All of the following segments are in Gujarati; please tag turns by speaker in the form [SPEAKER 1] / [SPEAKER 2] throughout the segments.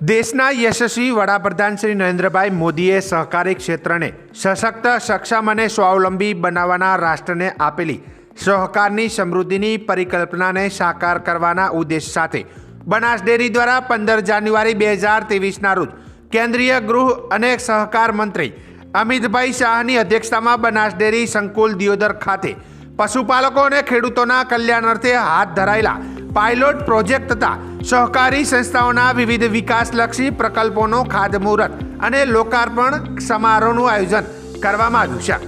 [SPEAKER 1] દેશના યશસ્વી વડાપ્રધાન શ્રી નરેન્દ્રભાઈ મોદીએ સહકારી ક્ષેત્રને સશક્ત, સક્ષમ અને સ્વાવલંબી બનાવવાના રાષ્ટ્રને આપેલી સહકારની સમૃદ્ધિની પરિકલ્પનાને સાકાર કરવાના ઉદ્દેશ સાથે બનાસ ડેરી દ્વારા પંદર જાન્યુઆરી બે હજાર ત્રેવીસના રોજ કેન્દ્રીય ગૃહ અને સહકાર મંત્રી અમિતભાઈ શાહની અધ્યક્ષતામાં બનાસ ડેરી સંકુલ દિયોદર ખાતે પશુપાલકો અને ખેડૂતોના કલ્યાણ અર્થે હાથ ધરાયેલા પાયલોટ પ્રોજેક્ટ તથા સહકારી સંસ્થાઓના વિવિધ વિકાસલક્ષી પ્રકલ્પોનો ખાતમુહૂર્ત અને લોકાર્પણ સમારોહનું આયોજન કરવામાં આવ્યું છે.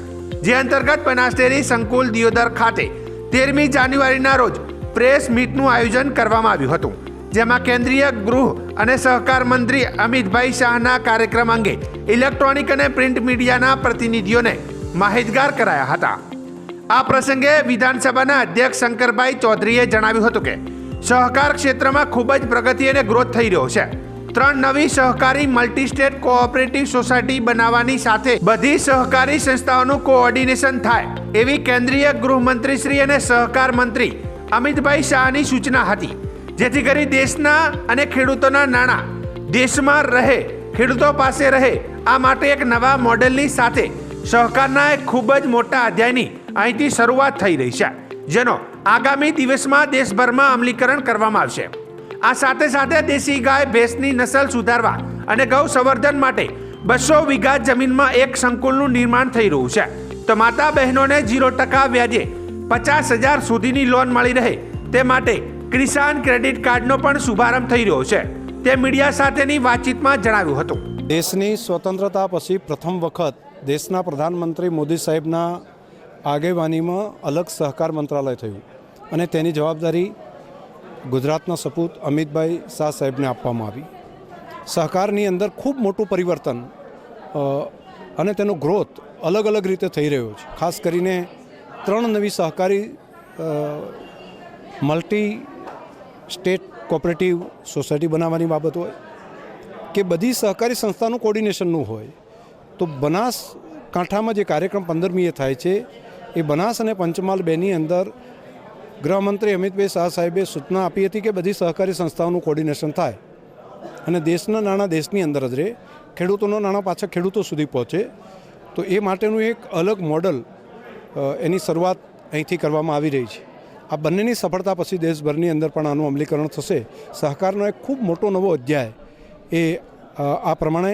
[SPEAKER 1] જે અંતર્ગત પનાસ્ટેરી સંકુલ દિયોદર ખાતે તેરમી જાન્યુઆરીના રોજ પ્રેસ મીટનું આયોજન કરવામાં આવ્યું હતું. જેમાં કેન્દ્રીય ગૃહ અને સહકાર મંત્રી અમિતભાઈ શાહના કાર્યક્રમ અંગે ઇલેક્ટ્રોનિક અને પ્રિન્ટ મીડિયાના પ્રતિનિધિઓને માહિતગાર કરાયા હતા. આ પ્રસંગે વિધાનસભાના અધ્યક્ષ શંકરભાઈ ચૌધરીએ જણાવ્યું હતું કે, સહકાર ક્ષેત્રમાં ખૂબ જ પ્રગતિ અને ગ્રોથ થઈ રહ્યો છે. ત્રણ નવી સહકારી મલ્ટી સ્ટેટ કોઓપરેટિવ સોસાયટી બનાવવાની સાથે બધી સહકારી સંસ્થાઓનું કોઓર્ડિનેશન થાય એવી કેન્દ્રીય ગૃહમંત્રી શ્રી અને સહકાર મંત્રી અમિતભાઈ શાહની સૂચના હતી, જેથી કરી દેશના અને ખેડૂતોના નાણાં દેશમાં રહે, ખેડૂતો પાસે રહે, આ માટે એક નવા મોડેલની સાથે સહકારના એક ખૂબ જ મોટા અધ્યાયની અહીંથી શરૂઆત થઈ રહી છે, જેનો આગામી દિવસમાં દેશભરમાં અમલીકરણ કરવામાં આવશે. આ સાથે સાથે દેશી ગાય ભેંસની નસલ સુધારવા અને ગૌ સંવર્ધન માટે બસો વીઘા જમીનમાં એક સંકુલનું નિર્માણ થઈ રહ્યું છે. તો માતા બહેનોને ઝીરો ટકા વ્યાજે પચાસ હજાર સુધીની લોન મળી રહે તે માટે કિસાન ક્રેડિટ કાર્ડનો પણ શુભારંભ થઈ રહ્યો છે. તે મીડિયા સાથેની વાતચીતમાં જણાવ્યું હતું.
[SPEAKER 2] દેશની સ્વતંત્રતા પછી પ્રથમ વખત દેશના પ્રધાનમંત્રી મોદી સાહેબના આગેવાનીમાં અલગ સહકાર મંત્રાલય થયું અને તેની જવાબદારી ગુજરાતના સપૂત અમિતભાઈ શાહ સાહેબને આપવામાં આવી. સહકારની અંદર ખૂબ મોટું પરિવર્તન અને તેનો ગ્રોથ અલગ અલગ રીતે થઈ રહ્યો છે. ખાસ કરીને ત્રણ નવી સહકારી મલ્ટી સ્ટેટ કોઓપરેટિવ સોસાયટી બનાવવાની બાબત હોય કે બધી સહકારી સંસ્થાનું કોર્ડિનેશનનું હોય, તો બનાસ કાંઠામાં જે કાર્યક્રમ પંદરમીએ થાય છે એ બનાસ અને પંચમહાલ બેની અંદર ગૃહમંત્રી અમિતભાઈ શાહ સાહેબે સૂચના આપી હતી કે બધી સહકારી સંસ્થાઓનું કોર્ડિનેશન થાય. અને દેશના નાણાં દેશની અંદર જ રહે ખેડૂતોના નાણાં પાછા ખેડૂતો સુધી પહોંચે. તો એ માટેનું એક અલગ મોડલ એની શરૂઆત અહીંથી કરવામાં આવી રહી છે. આ બંનેની સફળતા પછી દેશભરની અંદર પણ આનું અમલીકરણ થશે. સહકારનો એક ખૂબ મોટો નવો અધ્યાય એ આ પ્રમાણે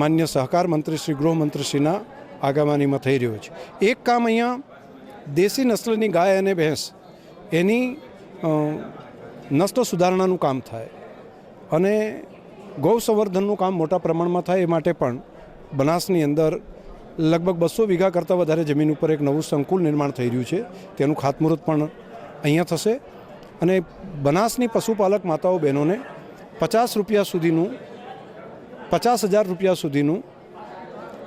[SPEAKER 2] માન્ય સહકાર મંત્રી શ્રી, ગૃહમંત્રીશ્રીના આગેવાનીમાં થઈ રહ્યો છે. એક કામ અહીંયા દેશી નસ્લની ગાય અને ભેંસ, એની નસ્લ સુધારણાનું કામ થાય અને ગૌ સંવર્ધનનું કામ મોટા પ્રમાણમાં થાય એ માટે પણ બનાસની અંદર લગભગ બસો વીઘા કરતાં વધારે જમીન ઉપર એક નવું સંકુલ નિર્માણ થઈ રહ્યું છે. તેનું ખાતમુહૂર્ત પણ અહીંયા થશે અને બનાસની પશુપાલક માતાઓ બહેનોને પચાસ રૂપિયા સુધીનું, પચાસ હજાર રૂપિયા સુધીનું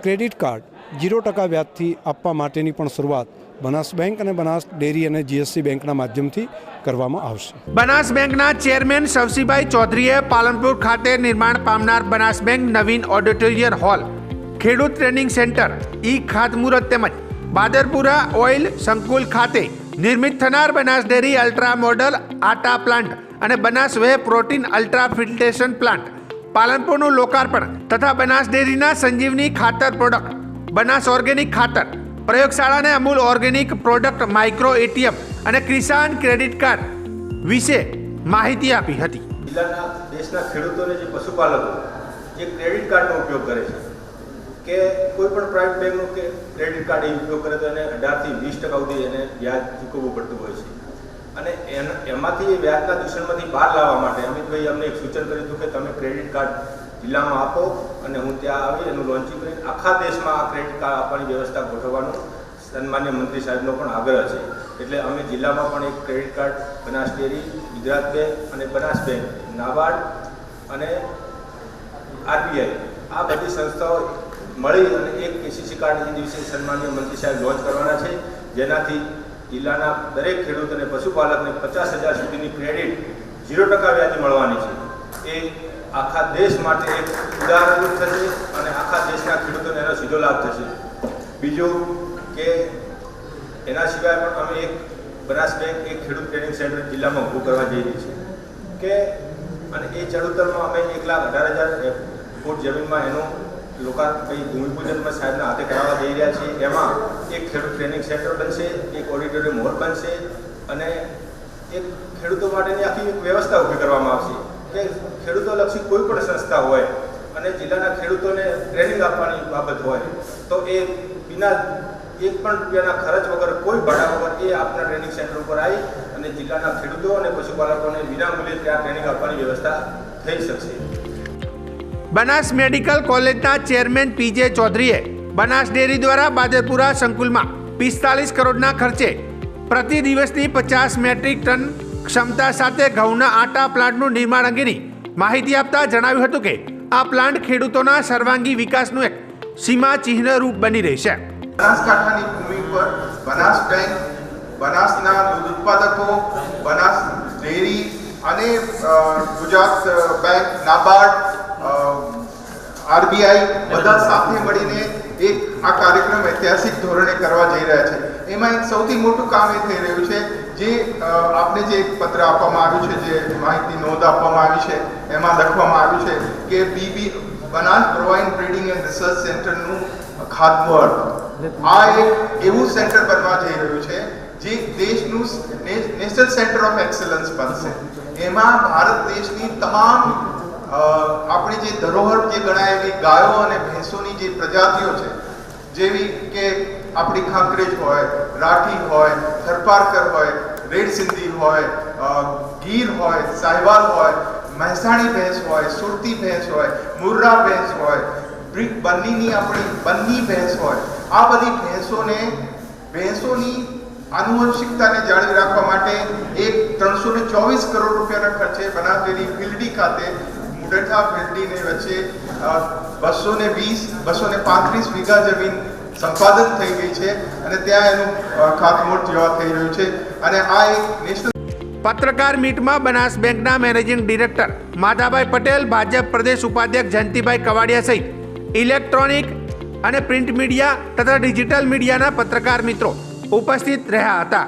[SPEAKER 2] ક્રેડિટ કાર્ડ જીરો ટકા વ્યાજથી આપવા માટેની પણ શરૂઆત બનાસ બેંક અને બનાસ ડેરી અને જીએસસી બેંકના માધ્યમથી કરવામાં આવશે.
[SPEAKER 1] બનાસ બેંકના ચેરમેન શવસીભાઈ ચૌધરીએ પાલનપુર ખાતે નિર્માણ પામનાર બનાસ બેંક નવીન ઓડિટોરિયમ હોલ, ખેડૂત ટ્રેનિંગ સેન્ટર, ઈ ખાતમુહૂર્ત તેમજ બાદરપુરા ઓઇલ સંકુલ ખાતે નિર્મિત થનાર બનાસ ડેરી અલ્ટ્રા મોડલ આટા પ્લાન્ટ અને Banas whey protein ultra filtration plant પાલનપુરનું લોકાર્પણ તથા બનાસ ડેરીના સંજીવની ખાતર પ્રોડક્ટ બનાસ ઓર્ગેનિક ખાતર, પ્રયોગશાળાને Amul organic product micro ATM અને કિસાન ક્રેડિટ કાર્ડ વિશે માહિતી આપી હતી.
[SPEAKER 3] જિલ્લાના દેશના ખેડૂતોને જે પશુપાલકો જે ક્રેડિટ કાર્ડનો ઉપયોગ કરે છે, કે કોઈ પણ પ્રાઇવેટ બેંકનું કે ક્રેડિટ કાર્ડ ઉપયોગ કરે તો એને અઢારથી વીસ ટકા સુધી એને વ્યાજ ચૂકવવું પડતું હોય છે. અને એમાંથી એ વ્યાજના દૂષણમાંથી બહાર લાવવા માટે અમિતભાઈ અમને એક સૂચન કર્યું હતું કે તમે ક્રેડિટ કાર્ડ જિલ્લામાં આપો અને હું ત્યાં આવી એનું લોન્ચિંગ કરી આખા દેશમાં આ ક્રેડિટ કાર્ડ આપવાની વ્યવસ્થા ગોઠવવાનો સન્માન્ય મંત્રી સાહેબનો પણ આગ્રહ છે. એટલે અમે જિલ્લામાં પણ એક credit card Banas dairy, Gujarat bank અને બનાસ બેંક, નાબાર્ડ અને આરબીઆઈ આ બધી સંસ્થાઓ મળી અને એક કેસીસી કાર્ડ એ દિવસે સન્માન્ય મંત્રી સાહેબ લોન્ચ કરવાના છે. જેનાથી જિલ્લાના દરેક ખેડૂત અને પશુપાલકને પચાસ હજાર સુધીની ક્રેડિટ ઝીરો ટકા વ્યાજે મળવાની છે. એ આખા દેશ માટે એક ઉદાહરણરૂપ થશે અને આખા દેશના ખેડૂતોને એનો સીધો લાભ થશે. બીજું કે એના સિવાય પણ અમે એક બનાસ બેંક, એક ખેડૂત ટ્રેનિંગ સેન્ટર જિલ્લામાં ઊભું કરવા જઈ રહી છે કે અને એ ચડુતરમાં અમે એક લાખ અઢાર હજાર ફૂટ જમીનમાં એનું લોકાર્પણ ભૂમિપૂજનમાં સાહેબના હાથે કરાવવા જઈ રહ્યા છીએ. એમાં એક ખેડૂત ટ્રેનિંગ સેન્ટર બનશે, એક ઓડિટોરિયમ હોલ બનશે અને એક ખેડૂતો માટેની આખી એક વ્યવસ્થા ઊભી કરવામાં આવશે. કે ખેડૂતોલક્ષી કોઈ પણ સંસ્થા હોય અને જિલ્લાના ખેડૂતોને ટ્રેનિંગ આપવાની બાબત હોય, તો એ બિના એક પણ રૂપિયાના ખર્ચ વગર કોઈ ભાડા વગર એ આપના ટ્રેનિંગ સેન્ટર ઉપર આવી અને જિલ્લાના ખેડૂતો અને પશુપાલકોને વિનામૂલ્યે ત્યાં ટ્રેનિંગ આપવાની વ્યવસ્થા થઈ શકશે.
[SPEAKER 1] બનાસ મેડિકલ કોલેજના ચેરમેન પીજે ચૌધરીએ બનાસ ડેરી દ્વારા બાદરપુરા સંકુલમાં પિસ્તાલીસ કરોડના ખર્ચે પ્રતિ દિવસની પચાસ મેટ્રિક ટન ક્ષમતા સાથે ઘઉંના આટા પ્લાન્ટનું નિર્માણ અંગેની માહિતી આપતા જણાવ્યું હતું કે આ પ્લાન્ટ ખેડૂતોના સર્વાંગી વિકાસનું એક સીમા ચિહ્નરૂપ બની રહેશે
[SPEAKER 4] બનાસકાંઠાની ભૂમિ પર બનાસ બેંક બનાસના દૂધ ઉત્પાદકો, બનાસ ડેરી અને ગુજરાત બેંક, નાબાર્ડ આરબીઆઈ બધા સાથે મળીને એક આ કાર્યક્રમ ઐતિહાસિક ધોરણે કરવા જઈ રહ્યા છે. એમાં એક સૌથી મોટું કામ એ થઈ રહ્યું છે જે આપને જે એક પત્ર આપવામાં આવ્યું છે, જે માહિતી નોંધ આપવામાં આવી છે, એમાં લખવામાં આવ્યું છે કે BB Banas bovine breeding and research સેન્ટરનું ખાતમુહૂર્ત. આ એક એવું સેન્ટર બનવા જઈ રહ્યું છે, જે દેશનું નેશનલ સેન્ટર ઓફ એક્સલન્સ બનશે. એમાં ભારત દેશની તમામ આપણી જે ધરોહર જે ગણાય એવી ગાયો અને ભેંસોની જે પ્રજાતિઓ છે, જેવી કે આપણી ખાંકરેજ હોય, રાઠી હોય થરપારકર હોય રેડ સિંધી હોય ગીર હોય, સાહેવાલ હોય, મહેસાણી ભેંસ હોય, સુરતી ભેંસ હોય, મુર્રા ભેંસ હોય, બ્રિક, બન્નીની આપણી બન્ની ભેંસ હોય, આ બધી ભેંસોને, ભેંસોની આનુવંશિકતાને જાળવી રાખવા માટે એક ત્રણસો ને ચોવીસ કરોડ રૂપિયાના ખર્ચે બનાવેલી ફિલ્ડી ખાતે મુડઠા ફિલ્ડીને વચ્ચે બસો ને વીસ બસો ને પાંત્રીસ વીઘા જમીન સંપાદન થઈ ગઈ છે અને ત્યાં એનું ખાતમુહૂર્ત જેવા થઈ રહ્યું છે. અને આ એક નેશનલ
[SPEAKER 1] પત્રકાર મીટમાં બનાસ બેંકના મેનેજિંગ ડિરેક્ટર માધાભાઈ પટેલ, ભાજપ પ્રદેશ ઉપાધ્યક્ષ જયંતિભાઈ કવાડિયા સહિત ઇલેક્ટ્રોનિક અને પ્રિન્ટ મીડિયા તથા ડિજિટલ મીડિયાના પત્રકાર મિત્રો ઉપસ્થિત રહ્યા હતા.